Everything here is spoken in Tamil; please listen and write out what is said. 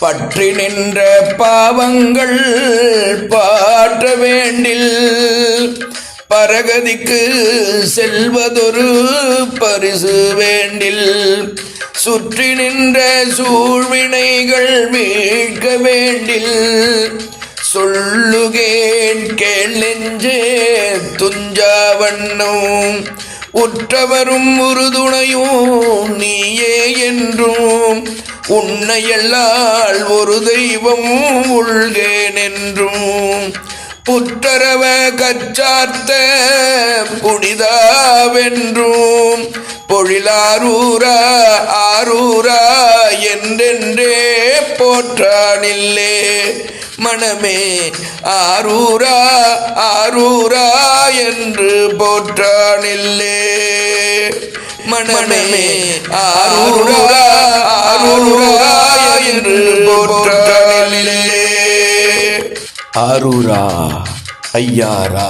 பற்றி நின்ற பாவங்கள் பாற்ற வேண்டில். பரகதிக்கு செல்வதொரு பரிசு வேண்டில். சுற்றி நின்ற சூழ்வினைகள் மீட்க வேண்டில். சொல்லுகேன் கேள் நெஞ்சே துஞ்சாவண்ணும். உற்றவரும் உறுதுணையும் நீயே என்றும். உன்னையல்லால் ஒரு தெய்வம் உள்கேன் என்றும் புற்றரவ கச்சார்த்த புனிதாவென்றும் பொழிலாரூரா ஆரூரா என்றென்றே போற்றானில்லே. மனமே ஆரூரா ஆரூரா என்று போற்றானில்லே. மனமே ஆரூரா ஆரூரா ஐயாரா.